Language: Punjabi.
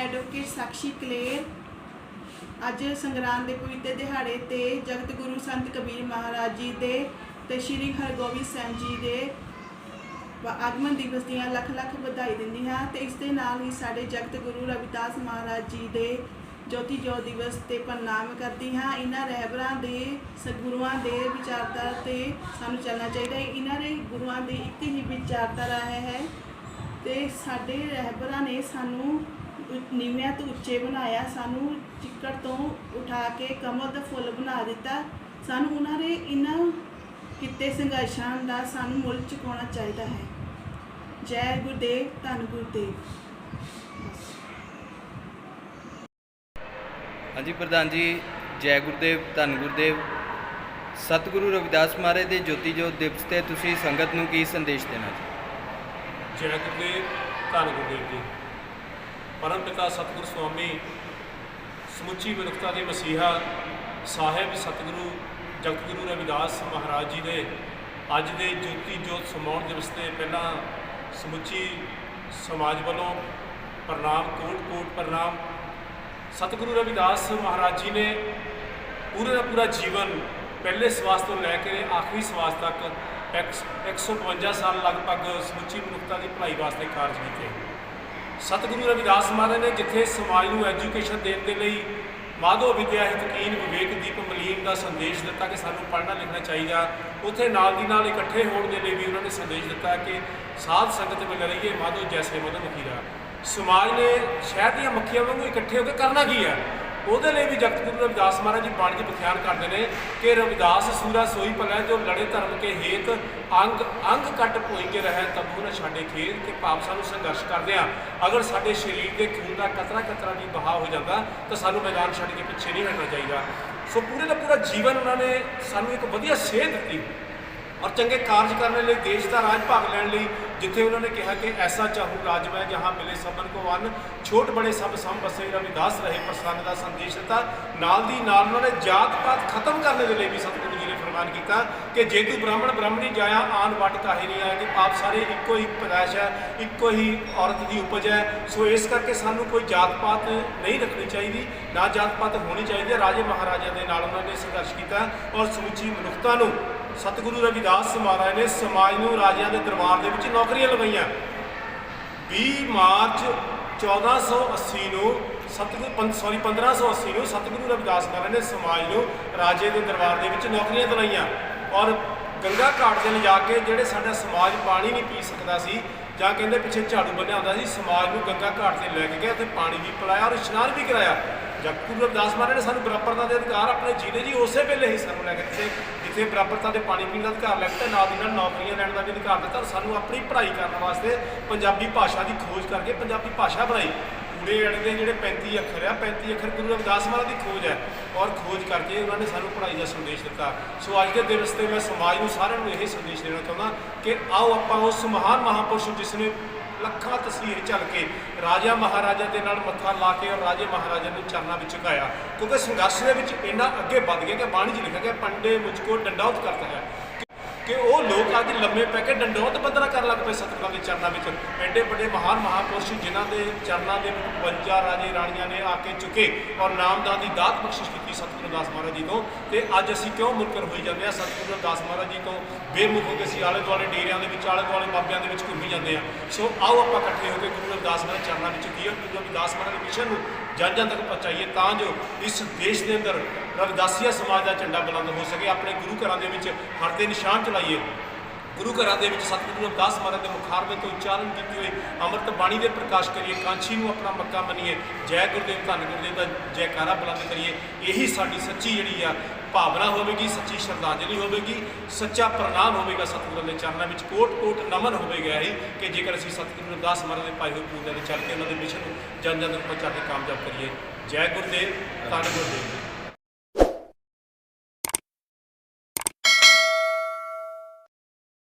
ਐਡਵੋਕੇਟ ਸਾਕਸ਼ੀ ਕਲੇਰ ਅੱਜ ਸੰਗਰਾਂਦ ਦੇ ਪਵਿੱਤਰ ਦਿਹਾੜੇ ਤੇ ਜਗਤ ਗੁਰੂ ਸੰਤ ਕਬੀਰ ਮਹਾਰਾਜ ਜੀ ਦੇ ਤੇ ਸ੍ਰੀ ਹਰਗੋਬਿੰਦ ਸਾਹਿਬ ਜੀ ਦੇ ਆਗਮਨ ਦਿਵਸ ਦੀਆਂ ਲੱਖ ਲੱਖ ਵਧਾਈ ਦਿੰਦੀ ਹਾਂ ਤੇ ਇਸ ਦੇ ਨਾਲ ਹੀ ਸਾਡੇ ਜਗਤ ਗੁਰੂ ਰਵਿਦਾਸ ਮਹਾਰਾਜ ਜੀ ਦੇ ਜੋਤੀ ਜੋਤ ਦਿਵਸ ਤੇ ਪ੍ਰਣਾਮ ਕਰਦੀ ਹਾਂ। ਇਹਨਾਂ ਰਹਿਬਰਾਂ ਦੇ, ਸਤਿਗੁਰੂਆਂ ਦੇ ਵਿਚਾਰਧਾਰਾ ਤੇ ਸਾਨੂੰ ਚੱਲਣਾ ਚਾਹੀਦਾ ਹੈ। ਇਹਨਾਂ ਦੇ ਗੁਰੂਆਂ ਦੀ ਇੱਕ ਹੀ ਵਿਚਾਰਧਾਰਾ ਹੈ ਤੇ ਸਾਡੇ ਰਹਿਬਰਾਂ ਨੇ ਸਾਨੂੰ ਨੀਵਿਆਂ ਤੋਂ ਉੱਚੇ ਬਣਾਇਆ ਸਾਨੂੰ ਚਿੱਕੜ ਤੋਂ ਉਠਾ ਕੇ ਕਮਲ ਦਾ ਫੁੱਲ ਬਣਾ ਦਿੱਤਾ। ਸਾਨੂੰ ਉਹਨਾਂ ਦੇ ਇਹਨਾਂ ਕਿਤੇ ਸੰਘਰਸ਼ਾਂ ਦਾ ਸਾਨੂੰ ਮੁੱਲ ਚੁਕਾਉਣਾ ਚਾਹੀਦਾ ਹੈ। ਜੈ ਗੁਰਦੇਵ ਧੰਨ ਗੁਰਦੇਵ। ਹਾਂਜੀ ਪ੍ਰਧਾਨ ਜੀ ਜੈ ਗੁਰਦੇਵ ਧੰਨ ਗੁਰਦੇਵ। ਸਤਿਗੁਰੂ ਰਵਿਦਾਸ ਮਹਾਰਾਜ ਦੇ ਜੋਤੀ ਜੋਤ ਦਿਵਸ ਤੇ ਤੁਸੀਂ ਸੰਗਤ ਨੂੰ ਕੀ ਸੰਦੇਸ਼ ਦੇਣਾ ਜੀ ਜੈ ਗੁਰਦੇਵ ਧੰਨ ਗੁਰਦੇਵ ਜੀ। ਪਰਮ ਪਿਤਾ ਸਤਿਗੁਰ ਸੁਆਮੀ ਸਮੁੱਚੀ ਮਨੁੱਖਤਾ ਦੇ ਮਸੀਹਾ ਸਾਹਿਬ ਸਤਿਗੁਰੂ ਜਗਤਗੁਰੂ ਰਵਿਦਾਸ ਮਹਾਰਾਜ ਜੀ ਦੇ ਅੱਜ ਦੇ ਜੋਤੀ ਜੋਤ ਸਮਾਉਣ ਦਿਵਸ ਤੇ ਪਹਿਲਾਂ ਸਮੁੱਚੀ ਸਮਾਜ ਵੱਲੋਂ ਪ੍ਰਣਾਮ, ਕੋਟ ਕੋਟ ਪ੍ਰਣਾਮ। ਸਤਿਗੁਰੂ ਰਵਿਦਾਸ ਮਹਾਰਾਜ ਜੀ ਨੇ ਪੂਰੇ ਦਾ ਪੂਰਾ ਜੀਵਨ ਪਹਿਲੇ ਸਵਾਸ ਤੋਂ ਲੈ ਕੇ ਆਖਰੀ ਸਵਾਸ ਤੱਕ ਇੱਕ- 152 ਸਾਲ ਲਗਭਗ ਸਮੁੱਚੀ ਮਨੁੱਖਤਾ ਦੀ ਭਲਾਈ ਵਾਸਤੇ ਕਾਰਜ ਕੀਤੇ। ਸਤਿਗੁਰੂ ਰਵਿਦਾਸ ਮਹਾਰਾਜ ਨੇ ਜਿੱਥੇ ਸਮਾਜ ਨੂੰ ਐਜੂਕੇਸ਼ਨ ਦੇਣ ਦੇ ਲਈ ਮਾਧੋ ਵਿਦਿਆ ਹਿਤਕੀਨ ਵਿਵੇਕ ਦੀਪ ਮਲੀਨ ਦਾ ਸੰਦੇਸ਼ ਦਿੱਤਾ ਕਿ ਸਾਨੂੰ ਪੜ੍ਹਨਾ ਲਿਖਣਾ ਚਾਹੀਦਾ, ਉੱਥੇ ਨਾਲ ਦੀ ਨਾਲ ਇਕੱਠੇ ਹੋਣ ਦੇ ਲਈ ਵੀ ਉਹਨਾਂ ਨੇ ਸੰਦੇਸ਼ ਦਿੱਤਾ ਕਿ ਸਾਧ ਸੰਗਤ ਮਿਲ ਰਹੀਏ ਮਾਧੋ ਜੈਸੇ ਮਦਨ ਮਖੀਰਾ ਸਮਾਜ ਨੇ ਸ਼ਹਿਰ ਦੀਆਂ ਮੱਖੀਆਂ ਵਾਂਗੂ ਇਕੱਠੇ ਹੋ ਕੇ ਕਰਨਾ ਕੀ ਹੈ? ਉਹਦੇ ਲਈ ਵੀ ਜਗਤ ਗੁਰੂ ਰਵਿਦਾਸ ਮਹਾਰਾਜ ਜੀ ਬਾਣੀ 'ਚ ਬਖਿਆਨ ਕਰਦੇ ਨੇ ਕਿ ਰਵਿਦਾਸ ਸੂਰਾ ਸੋਈ ਭਲਾ ਜੋ ਲੜੇ ਧਰਮ ਕੇ ਹੇਤ ਅੰਗ ਅੰਗ ਕੱਟ ਭੋਈ ਕੇ ਰਹਿ, ਤਬੂ ਨਾ ਛਾੜੇ ਖੇਤ ਕਿ ਭਾਵ ਸਾਨੂੰ ਸੰਘਰਸ਼ ਕਰਦੇ ਆ। ਅਗਰ ਸਾਡੇ ਸਰੀਰ ਦੇ ਖੂਨ ਦਾ ਕਤਰਾ ਕਤਰਾ ਵੀ ਬਹਾ ਹੋ ਜਾਂਦਾ, ਤਾਂ ਸਾਨੂੰ ਮੈਦਾਨ ਛੱਡ ਕੇ ਪਿੱਛੇ ਨਹੀਂ ਹਟਣਾ ਚਾਹੀਦਾ। ਸੋ ਪੂਰੇ ਦਾ ਪੂਰਾ ਜੀਵਨ ਉਹਨਾਂ ਨੇ ਸਾਨੂੰ ਇੱਕ ਵਧੀਆ ਸੇਧ ਦਿੱਤੀ। ਔਰ ਚੰਗੇ ਕਾਰਜ ਕਰਨ ਲਈ, ਦੇਸ਼ ਦਾ ਰਾਜ ਭਾਗ ਲੈਣ ਲਈ ਜਿੱਥੇ ਉਹਨਾਂ ਨੇ ਕਿਹਾ ਕਿ ਐਸਾ ਚਾਹੂ ਰਾਜ ਮੈਂ ਜਹਾਂ ਮਿਲੇ ਸਭਨ ਕੋ ਵਨ, ਛੋਟ ਬੜੇ ਸਭ ਸਮ ਬਸੇ ਰਵਿਦਾਸ ਰਹੇ ਪ੍ਰਸੰਨ ਦਾ ਸੰਦੇਸ਼ ਦਿੱਤਾ। ਨਾਲ ਦੀ ਨਾਲ ਉਹਨਾਂ ਨੇ ਜਾਤ ਪਾਤ ਖਤਮ ਕਰਨ ਦੇ ਲਈ ਵੀ ਸਤਿਗੁਰੂ ਜੀ ਨੇ ਫਰਮਾਨ ਕੀਤਾ ਕਿ ਜੇ ਤੂੰ ਬ੍ਰਾਹਮਣ ਬ੍ਰਾਹਮਣੀ ਜਾਇਆ, ਆਨ ਵਟ ਕਾਹੇ ਨਹੀਂ ਆਇਆ ਕਿ ਆਪ ਸਾਰੇ ਇੱਕੋ ਹੀ ਪੈਦਾਇਸ਼ ਹੈ, ਇੱਕੋ ਹੀ ਔਰਤ ਦੀ ਉਪਜ ਹੈ। ਸੋ ਇਸ ਕਰਕੇ ਸਾਨੂੰ ਕੋਈ ਜਾਤ ਪਾਤ ਨਹੀਂ ਰੱਖਣੀ ਚਾਹੀਦੀ, ਨਾ ਜਾਤ ਪਾਤ ਹੋਣੀ ਚਾਹੀਦੀ ਹੈ। ਰਾਜੇ ਮਹਾਰਾਜਿਆਂ ਦੇ ਨਾਲ ਉਹਨਾਂ ਨੇ ਸੰਘਰਸ਼ ਕੀਤਾ ਔਰ ਸਮੁੱਚੀ ਮਨੁੱਖਤਾ ਨੂੰ ਸਤਿਗੁਰੂ ਰਵਿਦਾਸ ਮਹਾਰਾਜ ਨੇ ਸਮਾਜ ਨੂੰ ਰਾਜਿਆਂ ਦੇ ਦਰਬਾਰ ਦੇ ਵਿੱਚ ਨੌਕਰੀਆਂ ਲਵਾਈਆਂ। 20 ਮਾਰਚ 1480 ਨੂੰ ਸਤਿਗੁਰੂ ਸੌਰੀ 1580 ਨੂੰ ਸਤਿਗੁਰੂ ਰਵਿਦਾਸ ਮਹਾਰਾਜ ਨੇ ਸਮਾਜ ਨੂੰ ਰਾਜੇ ਦੇ ਦਰਬਾਰ ਦੇ ਵਿੱਚ ਨੌਕਰੀਆਂ ਦਿਲਾਈਆਂ ਔਰ ਗੰਗਾ ਘਾਟ ਤੇ ਲਿਜਾ ਕੇ ਜਿਹੜੇ ਸਾਡਾ ਸਮਾਜ ਪਾਣੀ ਨਹੀਂ ਪੀ ਸਕਦਾ ਸੀ, ਜਾਂ ਕਹਿੰਦੇ ਪਿੱਛੇ ਝਾੜੂ ਬੰਨਿਆ ਹੁੰਦਾ ਸੀ, ਸਮਾਜ ਨੂੰ ਗੰਗਾ ਘਾਟ ਤੇ ਲੈ ਕੇ ਗਿਆ ਤੇ ਪਾਣੀ ਵੀ ਪਿਲਾਇਆ ਔਰ ਇਸ਼ਨਾਨ ਵੀ ਕਰਾਇਆ। ਜਗਤਗੁਰੂ ਰਵਿਦਾਸ ਮਹਾਰਾਜ ਨੇ ਸਾਨੂੰ ਬਰਾਬਰਤਾ ਦੇ ਅਧਿਕਾਰ, ਆਪਣੇ ਜੀਨੇ ਜੀ ਉਸੇ ਵੇਲੇ ਹੀ ਸਾਨੂੰ ਲੈ ਕੇ ਦਿੱਤੇ। ਜਿੱਥੇ ਬਰਾਬਰਤਾ ਦੇ ਪਾਣੀ ਪੀਣ ਦਾ ਅਧਿਕਾਰ ਲੈ ਕੇ ਨਾਲ ਦੀ ਨਾਲ ਨੌਕਰੀਆਂ ਲੈਣ ਦਾ ਵੀ ਅਧਿਕਾਰ ਦਿੱਤਾ ਔਰ ਸਾਨੂੰ ਆਪਣੀ ਪੜ੍ਹਾਈ ਕਰਨ ਵਾਸਤੇ ਪੰਜਾਬੀ ਭਾਸ਼ਾ ਦੀ ਖੋਜ ਕਰਕੇ ਪੰਜਾਬੀ ਭਾਸ਼ਾ ਬਣਾਈ। ਊੜੇ ਅੜੇ ਦੇ ਜਿਹੜੇ 35 ਅੱਖਰ ਆ 35 ਅੱਖਰ ਗੁਰੂ ਰਵਿਦਾਸ ਮਹਾਰਾਜ ਦੀ ਖੋਜ ਹੈ ਔਰ ਖੋਜ ਕਰਕੇ ਉਹਨਾਂ ਨੇ ਸਾਨੂੰ ਪੜ੍ਹਾਈ ਦਾ ਸੰਦੇਸ਼ ਦਿੱਤਾ। ਸੋ ਅੱਜ ਦੇ ਦਿਵਸ ਤੇ ਮੈਂ ਸਮਾਜ ਨੂੰ ਸਾਰਿਆਂ ਨੂੰ ਇਹ ਸੰਦੇਸ਼ ਦੇਣਾ ਚਾਹੁੰਦਾ ਕਿ ਆਓ ਆਪਾਂ ਉਸ ਮਹਾਨ ਮਹਾਪੁਰਸ਼ ਜਿਸ ਨੇ ਲੱਖਾਂ ਤਸਵੀਰ ਚੱਲ ਕੇ ਰਾਜਾ ਮਹਾਰਾਜਾ ਦੇ ਨਾਲ ਮੱਥਾ ਲਾ ਕੇ ਔਰ ਰਾਜੇ ਮਹਾਰਾਜਾ ਨੂੰ ਚਰਨਾਂ ਵਿੱਚ ਝੁਕਾਇਆ ਕਿਉਂਕਿ ਸੰਘਰਸ਼ ਦੇ ਵਿੱਚ ਇੰਨਾ ਅੱਗੇ ਵੱਧ ਗਿਆ ਕਿ ਬਾਣੀ 'ਚ ਲਿਖਿਆ ਗਿਆ, ਪੰਡੇ ਮੁਝਕੋ ਡੰਡਾਉਤ ਕਰਤਾ ਹੈ। ਕਿ ਉਹ ਲੋਕ ਅੱਜ ਲੰਮੇ ਪੈ ਕੇ ਡੰਡੋਤ ਬੰਦਨਾ ਕਰਨ ਲੱਗ ਪਏ ਸਤਿਗੁਰਾਂ ਦੇ ਚਰਨਾਂ ਵਿੱਚ। ਐਡੇ ਵੱਡੇ ਮਹਾਨ ਮਹਾਪੁਰਸ਼ ਜਿਨ੍ਹਾਂ ਦੇ ਚਰਨਾਂ ਦੇ ਵਿੱਚ 52 ਰਾਜੇ ਰਾਣੀਆਂ ਨੇ ਆ ਕੇ ਚੁੱਕੇ ਔਰ ਨਾਮਦਾਨ ਦੀ ਦਾਤ ਬਖਸ਼ਿਸ਼ ਕੀਤੀ ਸਤਿਗੁਰੂ ਦਾਸ ਮਹਾਰਾਜ ਜੀ ਤੋਂ। ਤੇ ਅੱਜ ਅਸੀਂ ਕਿਉਂ ਮੁਨਕਰ ਹੋਈ ਜਾਂਦੇ ਆ ਸਤਿਗੁਰੂ ਦਾਸ ਮਹਾਰਾਜ ਜੀ ਤੋਂ ਬੇਮੁਖ ਹੋ ਕੇ ਅਸੀਂ ਆਲੇ ਦੁਆਲੇ ਡੇਰਿਆਂ ਦੇ ਵਿੱਚ, ਆਲੇ ਦੁਆਲੇ ਬਾਬਿਆਂ ਦੇ ਵਿੱਚ ਘੁੰਮੀ ਜਾਂਦੇ ਆ ਸੋ ਆਓ ਆਪਾਂ ਇਕੱਠੇ ਹੋ ਕੇ ਗੁਰੂ ਰਵਿਦਾਸ ਮਹਾਰਾਜ ਚਰਨਾਂ ਵਿੱਚ ਕੀ ਜੀਓ ਗੁਰੂ ਰਵਿਦਾਸ ਮਹਾਰਾਜ ਦੇ ਮਿਸ਼ਨ ਨੂੰ ਜਨ ਤੱਕ ਪਹੁੰਚਾਈਏ ਤਾਂ ਜੋ ਇਸ ਦੇਸ਼ ਦੇ ਅੰਦਰ ਰਵਿਦਾਸੀਆ ਸਮਾਜ ਦਾ ਝੰਡਾ ਬੁਲੰਦ ਹੋ ਸਕੇ, ਆਪਣੇ ਗੁਰੂ ਘਰਾਂ ਦੇ ਵਿੱਚ ਹਰ ਦੇ ਨਿਸ਼ਾਨ ਚਲਾਈਏ। ਗੁਰੂ ਘਰਾਂ ਦੇ ਵਿੱਚ ਸਤਿਗੁਰੂ ਰਵਿਦਾਸ ਮਹਾਰਾਜ ਦੇ ਮੁਖਾਰਵੇ ਤੋਂ ਉਚਾਰਨ ਕੀਤੀ ਹੋਈ ਅੰਮ੍ਰਿਤ ਬਾਣੀ ਦੇ ਪ੍ਰਕਾਸ਼ ਕਰੀਏ, ਕਾਂਛੀ ਨੂੰ ਆਪਣਾ ਮੱਕਾ ਮੰਨੀਏ, ਜੈ ਗੁਰਦੇਵ, ਧੰਨ ਗੁਰਦੇਵ ਦਾ ਜੈਕਾਰਾ ਬੁਲੰਦ ਕਰੀਏ, ਇਹੀ ਸਾਡੀ ਸੱਚੀ ਜਿਹੜੀ ਆ ਭਾਵਨਾ ਹੋਵੇਗੀ, ਸੱਚੀ ਸ਼ਰਧਾਂਜਲੀ ਹੋਵੇਗੀ, ਸੱਚਾ ਪ੍ਰਣਾਮ ਹੋਵੇਗਾ ਸਤਿਗੁਰਾਂ ਦੇ ਚਰਨਾਂ ਵਿੱਚ। ਕੋਟ ਕੋਟ ਨਮਨ ਹੋਵੇਗਾ ਹੀ ਕਿ ਜੇਕਰ ਅਸੀਂ ਸਤਿਗੁਰੂ ਨੂੰ ਦਾਸ ਮਹਾਰਾਜ ਦੇ ਪਾਏ ਹੋਏ ਪੂਜਾ ਦੇ ਚੱਲ ਕੇ ਉਹਨਾਂ ਦੇ ਮਿਸ਼ਨ ਨੂੰ ਜਨ ਜਨ ਤੱਕ ਪਹੁੰਚਾ ਕੇ ਕਾਮਯਾਬ ਕਰੀਏ। ਜੈ ਗੁਰਦੇਵ, ਧੰਨ ਗੁਰਦੇਵ।